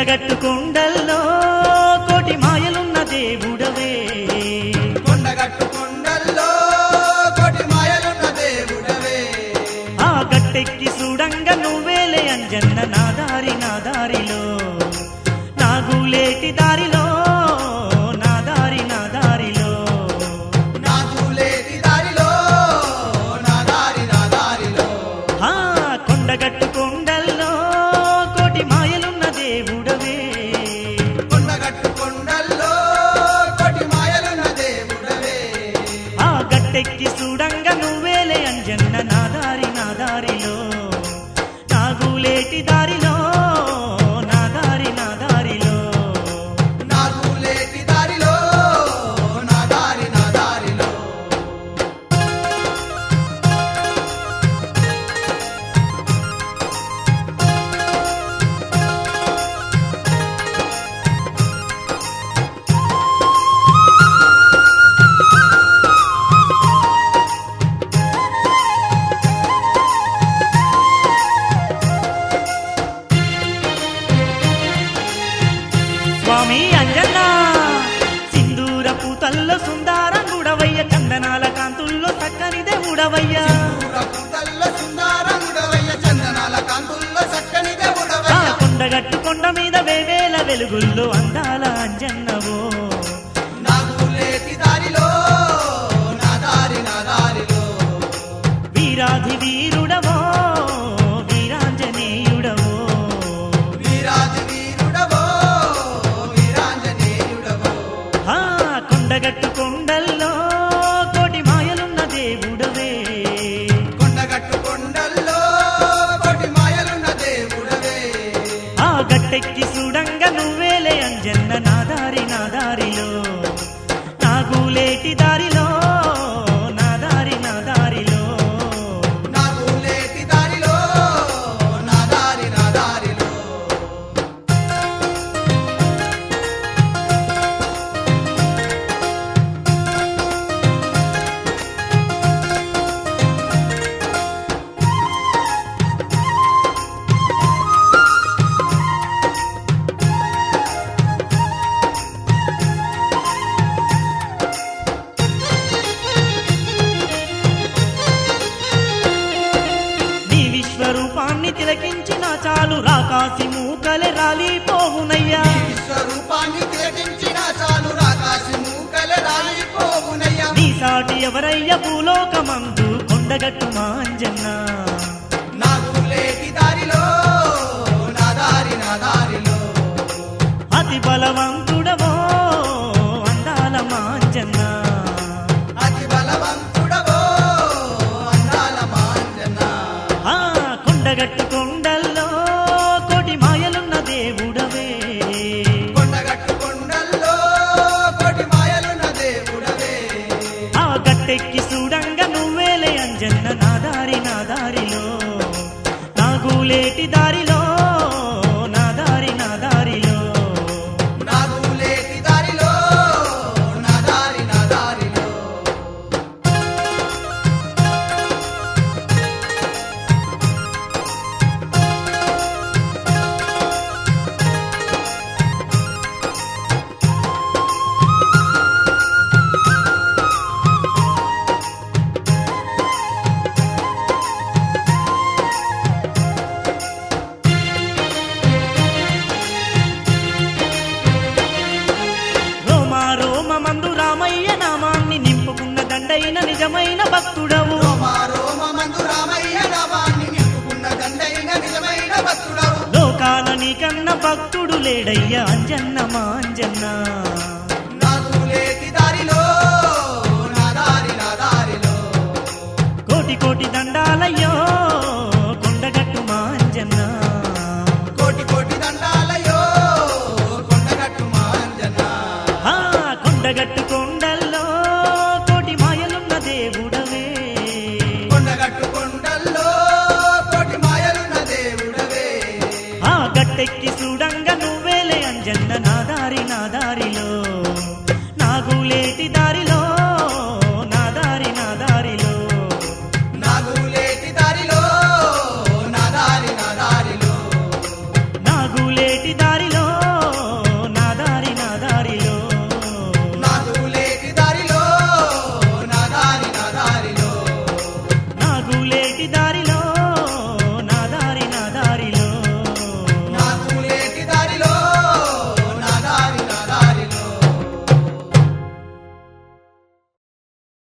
కొండగట్టు కొండల్లో కోటి మాయలున్న దేవుడవే. కొండగట్టు కొండల్లో కోటి మాయలున్న దేవుడవే. ఆ గట్టెక్కి సుడంగ నువ్వేలే అంజన్న నా దారి నా దారిలో. నాగులేటి దారిలో నా దారి దారిలో. గట్టు చూడంగా నువ్వేలే అంజన్న నా దారిన చందనాల కాంతుల్లో చక్కని దేవుడవయ్య. చందనాల కాంతుల్లో చక్కని కొండగట్టు కొండ మీద వేవేల వెలుగుల్లో నాగులేటి దారిలో తిలకించిన చాలు రాకాసి మూకలే రాలిపోవునయ్యా. విశ్వరూపాన్ని తిలకించిన చాలు రాకాసి మూకల రాలిపోవునయ్యా. నీ సాటి ఎవరయ్య భూలోకమందు కొండగట్టు మాంజన్న. కొండగట్టు కొండల్లో కోటి మాయలున్న దేవుడవే. కొండగట్టు కొండల్లో కోటి మాయలున్న దేవుడవే. ఆ గట్టెక్కి చూడంగా నువ్వేలే అంజన్న నా దారి నా దారిలో. నాగులేటి దారిలో నిజమైన భక్తుడవు. లోకాల నీకన్న భక్తుడు లేడయ్యా అంజన్న మా అంజన్న. కోటి కోటి దండాలయ్యో.